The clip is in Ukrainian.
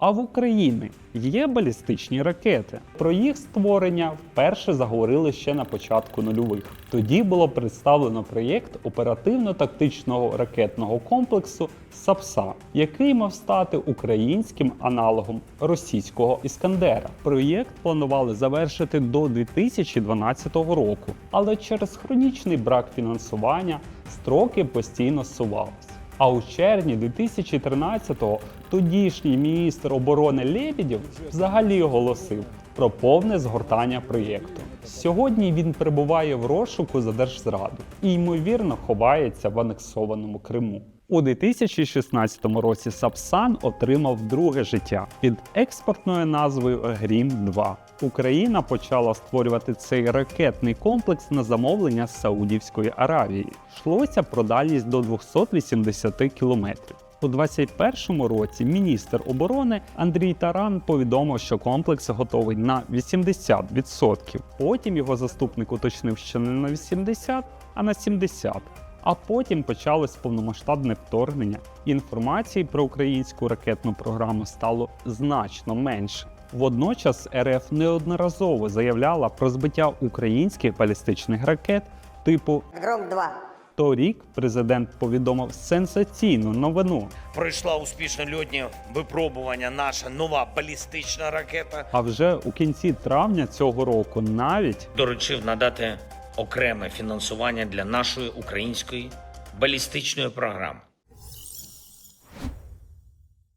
А в Україні є балістичні ракети. Про їх створення вперше заговорили ще на початку нульових. Тоді було представлено проєкт оперативно-тактичного ракетного комплексу САПСА, який мав стати українським аналогом російського Іскандера. Проєкт планували завершити до 2012 року, але через хронічний брак фінансування строки постійно зсувалися. А у червні 2013-го тодішній міністр оборони Лебідів взагалі оголосив про повне згортання проєкту. Сьогодні він перебуває в розшуку за держзраду і ймовірно ховається в анексованому Криму. У 2016 році Сапсан отримав друге життя під експортною назвою Грім 2 Україна почала створювати цей ракетний комплекс на замовлення Саудівської Аравії. Йшлося про дальність до 280 кілометрів. У 2021 році міністр оборони Андрій Таран повідомив, що комплекс готовий на 80%. Потім його заступник уточнив, що не на 80, а на 70%. А потім почалось повномасштабне вторгнення. Інформації про українську ракетну програму стало значно менше. Водночас РФ неодноразово заявляла про збиття українських балістичних ракет типу Гром 2. Торік президент повідомив сенсаційну новину. Пройшла успішно льотні випробування наша нова балістична ракета. А вже у кінці травня цього року навіть Доручив надати окреме фінансування для нашої української балістичної програми.